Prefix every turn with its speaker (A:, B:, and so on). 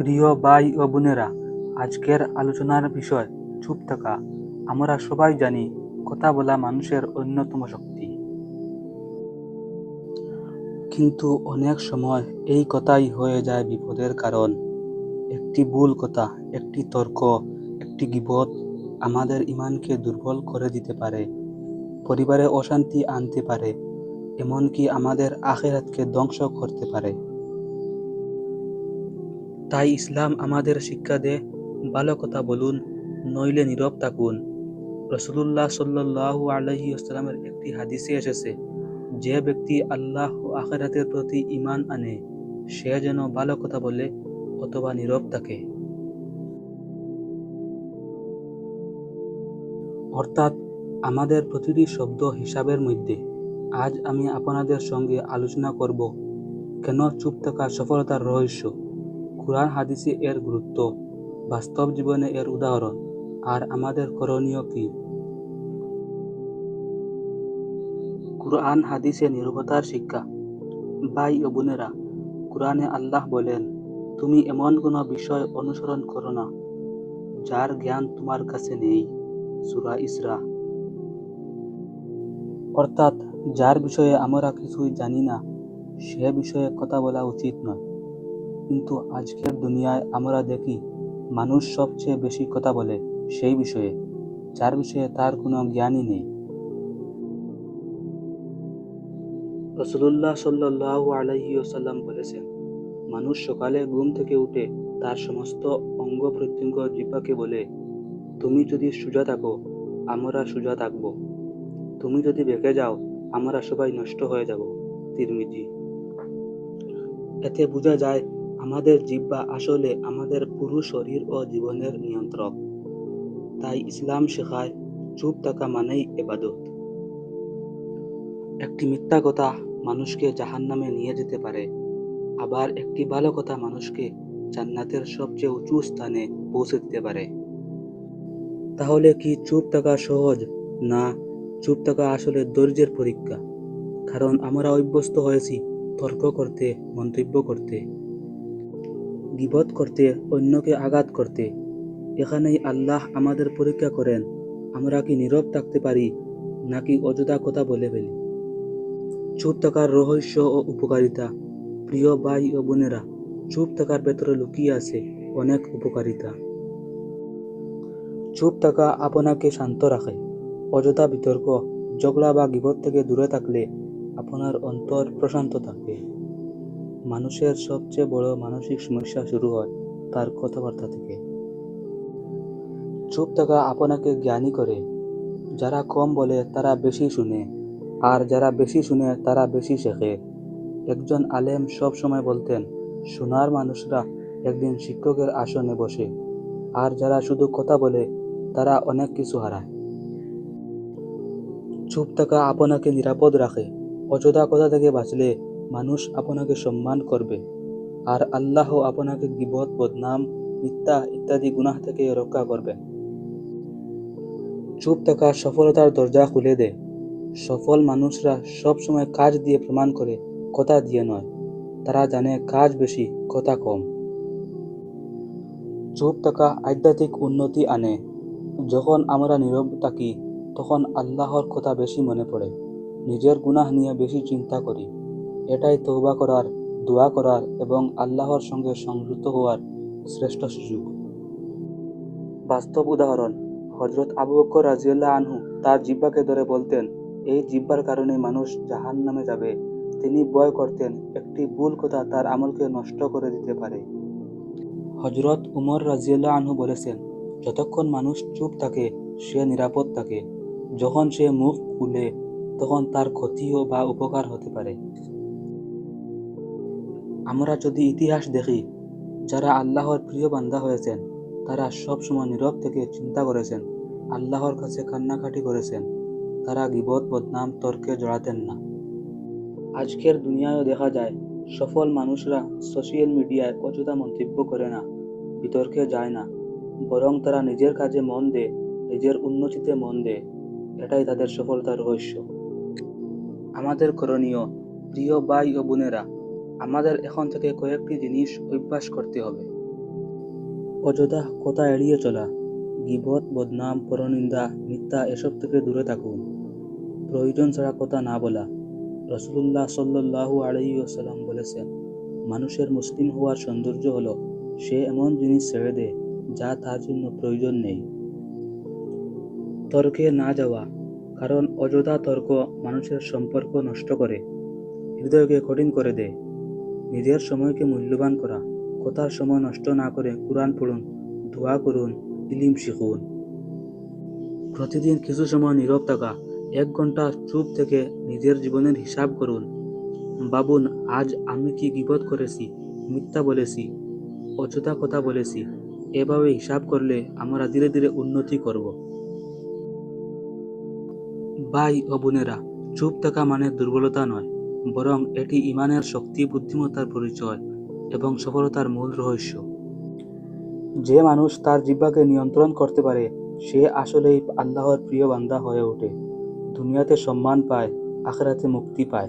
A: প্রিয় ভাই ও বোনেরা, আজকের আলোচনার বিষয় চুপ থাকা। আমরা সবাই জানি কথা বলা মানুষের অন্যতম শক্তি। কিন্তু অনেক সময় এই কথাই হয়ে যায় বিপদের কারণ। একটি ভুল কথা, একটি তর্ক, একটি গিবত আমাদের ইমানকে দুর্বল করে দিতে পারে, পরিবারে অশান্তি আনতে পারে, এমনকি আমাদের আখেরাতকে ধ্বংস করতে পারে। তাই ইসলাম আমাদের শিক্ষা দে, ভালো কথা বলুন, নইলে নীরব থাকুন। রসুল্লাহ সাল্লু আলহি আসসালামের একটি হাদিসে এসেছে, যে ব্যক্তি আল্লাহ আখেরাতের প্রতি ইমান আনে, সে যেন ভালো কথা বলে অথবা নীরব থাকে। অর্থাৎ আমাদের প্রতিটি শব্দ হিসাবের মধ্যে আজ আমি আপনাদের সঙ্গে আলোচনা করব, কেন চুপ থাকা সফলতার রহস্য? কোরআন হাদিসে এর গুরুত্ব, বাস্তব জীবনে এর উদাহরণ, আর আমাদের করণীয় কি? কোরআন হাদিসে নির্ভতার শিক্ষা। ভাই ও বোনেরা, কোরআনে আল্লাহ বলেন, তুমি এমন কোনো বিষয় অনুসরণ করো না, যার জ্ঞান তোমার কাছে নেই। সুরা ইসরা। অর্থাৎ, যার বিষয়ে আমরা কিছুই জানি না, সে বিষয়ে কথা বলা উচিত নয়। কিন্তু আজকের দুনিয়ায় আমরা দেখি মানুষ সবচেয়ে বেশি কথা বলে সেই বিষয়ে, যার বিষয়ে তার কোনো জ্ঞানই নেই। রসুল্লাহ সাল্লাহ আলহিউসাল্লাম বলেছেন, মানুষ সকালে ঘুম থেকে উঠে তার সমস্ত অঙ্গ প্রত্যঙ্গ জিব্বাকে বলে, তুমি যদি সোজা থাকো, আমরা সোজা থাকব। তুমি যদি বেঁকে যাও, আমরা সবাই নষ্ট হয়ে যাব তিরমিজি। এতে বোঝা যায় আমাদের জিব্বা আসলে আমাদের পুরো শরীর ও জীবনের নিয়ন্ত্রক। তাই ইসলাম শেখায়, চুপ থাকা মানেই এবাদত একটি মিথ্যা কথা মানুষকে জাহান নামে নিয়ে যেতে পারে, আবার একটি ভালো কথা মানুষকে জান্নাতের সবচেয়ে উঁচু স্থানে পৌঁছে দিতে পারে। তাহলে কি চুপ থাকা সহজ? না, চুপ থাকা আসলে ধৈর্যের পরীক্ষা। কারণ আমরা অভ্যস্ত হয়েছি তর্ক করতে, মন্তব্য করতে। গিবত করতে, অন্যকে আঘাত করতে। এখানেই আল্লাহ আমাদের পরীক্ষা করেন, আমরা কি নীরব থাকতে পারি, নাকি অযথা কথা বলে ফেলি। চুপ থাকার রহস্য ও উপকারিতা, প্রিয় ভাই ও বোনেরা, চুপ থাকার ভেতরে লুকিয়ে আছে অনেক উপকারিতা। চুপ থাকা আপনাকে শান্ত রাখে, অযথা বিতর্ক, ঝগড়া বা গিবত থেকে দূরে থাকলে আপনার অন্তর প্রশান্ত থাকবে মানুষের সবচেয়ে বড় মানসিক সমস্যা শুরু হয় তার কথাবার্তা থেকে। চুপ থাকা আপনাকে জ্ঞানী করে। যারা কম বলে, তারা বেশি শুনে। আর যারা বেশি শুনে, তারা বেশি শেখে। একজন আলেম সব সময় বলতেন শোনার মানুষরা একদিন শিক্ষকের আসনে বসে। আর যারা শুধু কথা বলে, তারা অনেক কিছু হারায়। চুপ থাকা আপনাকে নিরাপদ রাখে। অযথা কথা থেকে বাঁচলে মানুষ আপনাকে সম্মান করবে। আর আল্লাহ আপনাকে গিবত, বদনাম, মিথ্যা ইত্যাদি গুনাহ থেকে রক্ষা করবেন চুপ থাকা সফলতার দরজা খুলে দেয় সফল মানুষরা সব সময় কাজ দিয়ে প্রমাণ করে, কথা দিয়ে নয়। তারা জানে কাজ বেশি, কথা কম। চুপ থাকা আধ্যাত্মিক উন্নতি আনে। যখন আমরা নীরব থাকি, তখন আল্লাহর কথা বেশি মনে পড়ে। নিজের গুনাহ নিয়ে বেশি চিন্তা করি। এটাই তৌবা করার, দোয়া করার এবং আল্লাহর সঙ্গে সংযুক্ত হওয়ার শ্রেষ্ঠ সুযোগ। বাস্তব উদাহরণ হজরত আবু বকর রাজিউল্লাহ আনহু তার জিব্বাকে ধরে বলতেন, এই জিব্বার কারণে মানুষ জাহান নামে যাবে। তিনি ভয় করতেন, একটি ভুল কথা তার আমলকে নষ্ট করে দিতে পারে। হজরত উমর রাজিউল্লাহ আনহু বলেছেন, যতক্ষণ মানুষ চুপ থাকে, সে নিরাপদ থাকে। যখন সে মুখ খুলে, তখন তার ক্ষতিও বা উপকার হতে পারে। আমরা যদি ইতিহাস দেখি, যারা আল্লাহর প্রিয় বান্দা হয়েছেন, তারা সব সময় নীরব থেকে চিন্তা করেছেন, আল্লাহর কাছে কান্নাকাটি করেছেন। তারা গিবত, বদনাম, তর্কে জড়াতেন না। আজকের দুনিয়ায়ও দেখা যায়, সফল মানুষরা সোশ্যাল মিডিয়ায় অযথা মন্তব্য করে না, বিতর্কে যায় না, বরং তারা নিজের কাজে মন দেয়, নিজের উন্নতিতে মন দেয়। এটাই তাদের সফলতার রহস্য। আমাদের করণীয়, প্রিয় ভাই ও বোনেরা আমাদের এখন থেকে কয়েকটি জিনিস অভ্যাস করতে হবে। অযথা কথা এড়িয়ে চলা, গিবত, বদনাম, পরনিন্দা, মিথ্যা এসব থেকে দূরে থাকুন। প্রয়োজন ছাড়া কথা না বলা। রসুল্লাহ সাল্লাহু আলাই আসাল্লাম বলেছেন, মানুষের মুসলিম হওয়ার সৌন্দর্য হলো, সে এমন জিনিস ছেড়ে দেয় যা তার জন্য প্রয়োজন নেই। তর্কে না যাওয়া, কারণ অযথা তর্ক মানুষের সম্পর্ক নষ্ট করে। হৃদয়কে কঠিন করে দেয় নিজের সময়কে মূল্যবান করা কথার সময় নষ্ট না করে কোরআন পড়ুন দোয়া করুন ইলিম শিখুন প্রতিদিন কিছু সময় নীরব থাকা, এক ঘণ্টা চুপ থেকে নিজের জীবনের হিসাব করুন বাবুন, আজ আমি কি বিপদ করেছি মিথ্যা বলেছি, অযথা কথা বলেছি এভাবে হিসাব করলে আমরা ধীরে ধীরে উন্নতি করব ভাই ও বোনেরা চুপ থাকা মানে দুর্বলতা নয় বরং এটি ইমানের শক্তি, বুদ্ধিমত্তার পরিচয় এবং সফলতার মূল রহস্য। যে মানুষ তার জিব্বাকে নিয়ন্ত্রণ করতে পারে, সে আসলেই আল্লাহর প্রিয় বান্দা হয়ে ওঠে। দুনিয়াতে সম্মান পায়, আখরাতে মুক্তি পায়।